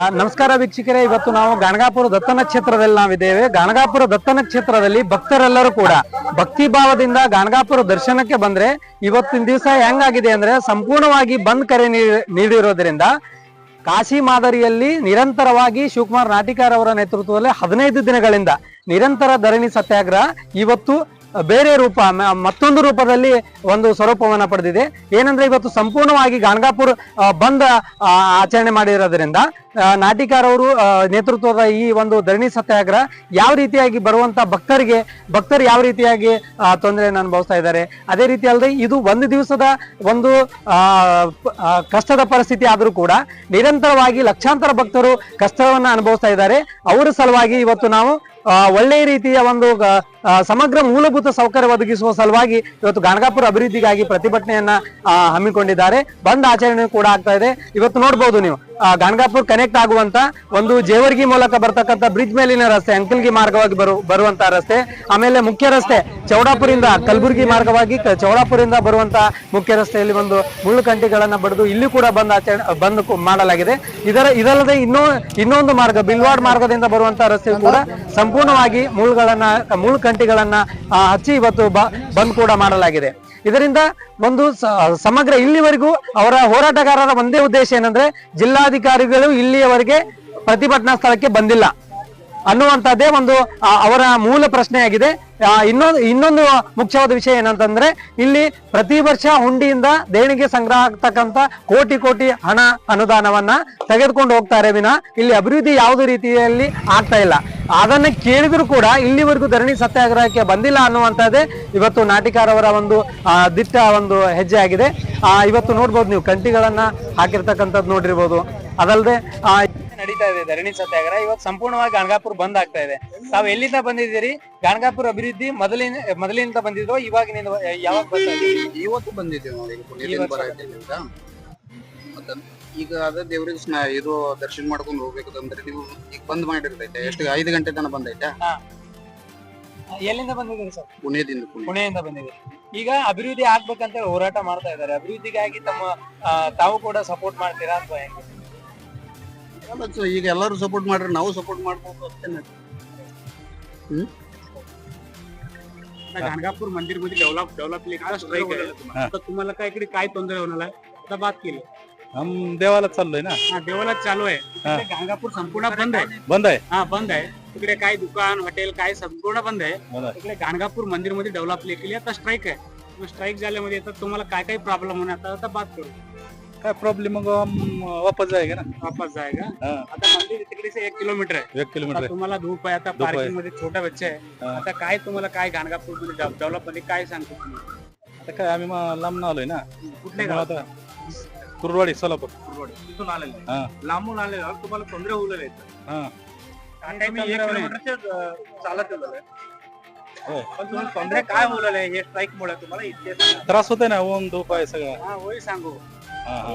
ನಮಸ್ಕಾರ ವೀಕ್ಷಕರೇ. ಇವತ್ತು ನಾವು ಗಾಣಗಾಪುರ ದತ್ತನ ಕ್ಷೇತ್ರದಲ್ಲಿ ನಾವಿದ್ದೇವೆ. ಗಾಣಗಾಪುರ ದತ್ತನ ಕ್ಷೇತ್ರದಲ್ಲಿ ಭಕ್ತರೆಲ್ಲರೂ ಕೂಡ ಭಕ್ತಿ ಭಾವದಿಂದ ಗಾಣಗಾಪುರ ದರ್ಶನಕ್ಕೆ ಬಂದ್ರೆ ಇವತ್ತಿನ ದಿವಸ ಹೆಂಗಾಗಿದೆ ಅಂದ್ರೆ ಸಂಪೂರ್ಣವಾಗಿ ಬಂದ್ ಕರೆ ನೀಡಿ- ನೀಡಿರೋದ್ರಿಂದ ಕಾಶಿ ಮಾದರಿಯಲ್ಲಿ ನಿರಂತರವಾಗಿ ಶಿವಕುಮಾರ್ ನಾಟಿಕಾರ್ ಅವರ ನೇತೃತ್ವದಲ್ಲಿ ಹದಿನೈದು ದಿನಗಳಿಂದ ನಿರಂತರ ಧರಣಿ ಸತ್ಯಾಗ್ರಹ. ಇವತ್ತು ಬೇರೆ ರೂಪ ಮತ್ತೊಂದು ರೂಪದಲ್ಲಿ ಒಂದು ಸ್ವರೂಪವನ್ನ ಪಡೆದಿದೆ. ಏನಂದ್ರೆ ಇವತ್ತು ಸಂಪೂರ್ಣವಾಗಿ ಗಾಣಗಾಪುರ್ ಬಂದ್ ಆಚರಣೆ ಮಾಡಿರೋದ್ರಿಂದ ನಾಟಿಕಾರವರು ನೇತೃತ್ವದ ಈ ಒಂದು ಧರಣಿ ಸತ್ಯಾಗ್ರಹ ಯಾವ ರೀತಿಯಾಗಿ ಬರುವಂತ ಭಕ್ತರಿಗೆ, ಭಕ್ತರು ಯಾವ ರೀತಿಯಾಗಿ ತೊಂದರೆಯನ್ನು ಅನುಭವಿಸ್ತಾ ಇದ್ದಾರೆ. ಅದೇ ರೀತಿ ಅಲ್ಲದೆ ಇದು ಒಂದು ದಿವಸದ ಒಂದು ಕಷ್ಟದ ಪರಿಸ್ಥಿತಿ ಆದರೂ ಕೂಡ ನಿರಂತರವಾಗಿ ಲಕ್ಷಾಂತರ ಭಕ್ತರು ಕಷ್ಟವನ್ನು ಅನುಭವಿಸ್ತಾ ಇದ್ದಾರೆ. ಅವರ ಸಲುವಾಗಿ ಇವತ್ತು ನಾವು ಒಳ್ಳೆಯ ರೀತಿಯ ಒಂದು ಸಮಗ್ರ ಮೂಲಭೂತ ಸೌಕರ್ಯ ಒದಗಿಸುವ ಸಲುವಾಗಿ ಇವತ್ತು ಗಾಣಗಾಪುರ ಅಭಿವೃದ್ಧಿಗಾಗಿ ಪ್ರತಿಭಟನೆಯನ್ನ ಹಮ್ಮಿಕೊಂಡಿದ್ದಾರೆ. ಬಂದ್ ಆಚರಣೆ ಕೂಡ ಆಗ್ತಾ ಇದೆ. ಇವತ್ತು ನೋಡ್ಬೋದು ನೀವು. ಗಾಣಗಾಪುರ ಕನೆಕ್ಟ್ ಆಗುವಂತ ಒಂದು ಜೇವರ್ಗಿ ಮೂಲಕ ಬರ್ತಕ್ಕಂಥ ಬ್ರಿಡ್ಜ್ ಮೇಲಿನ ರಸ್ತೆ, ಅಂಕಲ್ಗಿ ಮಾರ್ಗವಾಗಿ ಬರು, ಬರುವಂತ ರಸ್ತೆ, ಆಮೇಲೆ ಮುಖ್ಯ ರಸ್ತೆ ಚೌಡಾಪುರಿಂದ ಕಲಬುರಗಿ ಮಾರ್ಗವಾಗಿ ಚೌಡಾಪುರಿಂದ ಬರುವಂತ ಮುಖ್ಯ ರಸ್ತೆಯಲ್ಲಿ ಒಂದು ಮುಳ್ಳು ಕಂಟಿಗಳನ್ನ ಬಡಿದು ಇಲ್ಲಿ ಕೂಡ ಬಂದ್ ಬಂದ್ ಮಾಡಲಾಗಿದೆ. ಇದರ, ಇದಲ್ಲದೆ ಇನ್ನೂ, ಇನ್ನೊಂದು ಮಾರ್ಗ, ಬಿಲ್ವಾಡ್ ಮಾರ್ಗದಿಂದ ಬರುವಂತ ರಸ್ತೆ ಕೂಡ ಸಂಪೂರ್ಣವಾಗಿ ಮುಳ್ಳುಗಳನ್ನ ಮುಳ್ಳು ಕಂಟಿಗಳನ್ನ ಹಚ್ಚಿ ಇವತ್ತು ಬಂದ್ ಕೂಡ ಮಾಡಲಾಗಿದೆ. ಇದರಿಂದ ಒಂದು ಸಮಗ್ರ ಇಲ್ಲಿವರೆಗೂ ಅವರ ಹೋರಾಟಗಾರರ ಒಂದೇ ಉದ್ದೇಶ ಏನಂದ್ರೆ ಜಿಲ್ಲಾಧಿಕಾರಿಗಳು ಇಲ್ಲಿಯವರೆಗೆ ಪ್ರತಿಭಟನಾ ಸ್ಥಳಕ್ಕೆ ಬಂದಿಲ್ಲ ಅನ್ನುವಂಥದ್ದೇ ಒಂದು ಅವರ ಮೂಲ ಪ್ರಶ್ನೆಯಾಗಿದೆ. ಇನ್ನೊಂದು ಇನ್ನೊಂದು ಮುಖ್ಯವಾದ ವಿಷಯ ಏನಂತಂದ್ರೆ ಇಲ್ಲಿ ಪ್ರತಿ ವರ್ಷ ಹುಂಡಿಯಿಂದ ದೇಣಿಗೆ ಸಂಗ್ರಹ ಆಗ್ತಕ್ಕಂತ ಕೋಟಿ ಕೋಟಿ ಹಣ ಅನುದಾನವನ್ನ ತೆಗೆದುಕೊಂಡು ಹೋಗ್ತಾರೆ ವಿನ ಇಲ್ಲಿ ಅಭಿವೃದ್ಧಿ ಯಾವುದೇ ರೀತಿಯಲ್ಲಿ ಆಗ್ತಾ ಇಲ್ಲ. ಅದನ್ನ ಕೇಳಿದ್ರು ಕೂಡ ಇಲ್ಲಿವರೆಗೂ ಧರಣಿ ಸತ್ಯಾಗ್ರಹಕ್ಕೆ ಬಂದಿಲ್ಲ ಅನ್ನುವಂಥದ್ದೇ ಇವತ್ತು ನಾಟಿಕಾರವರ ಒಂದು ದಿಟ್ಟ ಒಂದು ಹೆಜ್ಜೆ ಆಗಿದೆ. ಇವತ್ತು ನೋಡ್ಬೋದು ನೀವು ಕಂಟಿಗಳನ್ನ ಹಾಕಿರ್ತಕ್ಕಂಥದ್ದು ನೋಡಿರ್ಬೋದು. ಅದಲ್ಲದೆ ನಡೀತಾ ಇದೆ ಧರಣಿ ಸತ್ಯಾಗ್ರಹ. ಇವತ್ತು ಸಂಪೂರ್ಣವಾಗಿ ಗಾಣಗಾಪುರ ಬಂದ್ ಆಗ್ತಾ ಇದೆ. ತಾವ್ ಎಲ್ಲಿಂದ ಬಂದಿದ್ದೀರಿ? ಗಾಣಗಾಪುರ ಅಭಿವೃದ್ಧಿ ಮೊದಲಿನ ಮೊದಲಿನಿಂದ ಬಂದಿದ್ರು ಇವಾಗ ಯಾವಾಗ ಇವತ್ತು ಬಂದಿದ್ದೀವಿ ನೋಡಿ ಈಗ ಪುಣ್ಯದಿಂದ ಇವತ್ತು ಮತ್ತೆ ಈಗ ಅದೇ ದೇವ್ರಿಗೆ ಸ್ನ ಇದು ದರ್ಶನ ಮಾಡ್ಕೊಂಡು ಹೋಗ್ಬೇಕಂದ್ರೆ ನೀವು ಈಗ ಬಂದ್ ಮಾಡಿರ್ತೈತೆ ಎಷ್ಟು ಐದು ಗಂಟೆ ತನಕ ಬಂದೈತೆ ಎಲ್ಲಿಂದ ಬಂದಿದ್ದೀರಿ ಸರ್? ಪುಣೆದಿಂದ ಪುಣ್ಯ. ಪುಣೆಯಿಂದ ಬಂದಿದ್ದೀರಿ. ಈಗ ಅಭಿವೃದ್ಧಿ ಆಗ್ಬೇಕಂತ ಹೇಳಿ ಹೋರಾಟ ಮಾಡ್ತಾ ಇದ್ದಾರೆ. ಅಭಿವೃದ್ಧಿಗಾಗಿ ತಮ್ಮ ಆ, ತಾವು ಕೂಡ ಸಪೋರ್ಟ್ ಮಾಡ್ತೀರಾ ಅಥವಾ ಹೆಂಗೆ? ಅಲ್ಲ, so ಈಗ ಎಲ್ಲರೂ ಸಪೋರ್ಟ್ ಮಾಡ್ರೆ ನಾವು ಸಪೋರ್ಟ್ ಮಾಡ್ಬೇಕು ಅಷ್ಟೇನೆ गाणगापूर मंदिर मध्ये डेव्हलप डेव्हलप स्ट्राईक आहे तर तुम्हाला काय इकडे काय तोंदरे होणार आहे? आता बात केली हम देवाला चाललोय ना हा देवाला चालू आहे हा. तिकडे गाणगापूर संपूर्ण बंद आहे बंद आहे हा बंद आहे तिकडे काय दुकान हॉटेल काय संपूर्ण बंद आहे बंद आहे तिकडे गाणगापूर मंदिर मध्ये डेव्हलप केली आता स्ट्राईक आहे मग स्ट्राईक झाल्यामध्ये आता तुम्हाला काय काय प्रॉब्लेम होणार आता आता बात करू काय प्रॉब्लेम मग वापस जाएगा ना? वापस जाएगा हाँ, आता मंदिर तिकडे से एक किलोमीटर आहे. एक किलोमीटर आता आहे. तुम्हाला धूप आहे आता धूप आहे. पार्किंगमध्ये छोटा बच्चा आहे. हा. आता काय तुम्हाला काय गाणगापूरमध्ये डेव्हलपमध्ये काय सांगतो तुम्ही? आता काय आम्ही मग लांब आलोय ना. कुठले त्यामुळे आता कुरवाडी सोलापूर. तिथून आलेले आहे. हा. लांबून आलेला तुम्हाला हा. आता मी एक किलोमीटरचे चालत आहे. होय. पण तुम्हाला तोंदरे काय होऊ लागले हे स्ट्राईक मुळे? तुम्हाला इतके त्रास होतोय ना ऊन धूप आहे सगळं. हा होय सांगू. Uh-huh.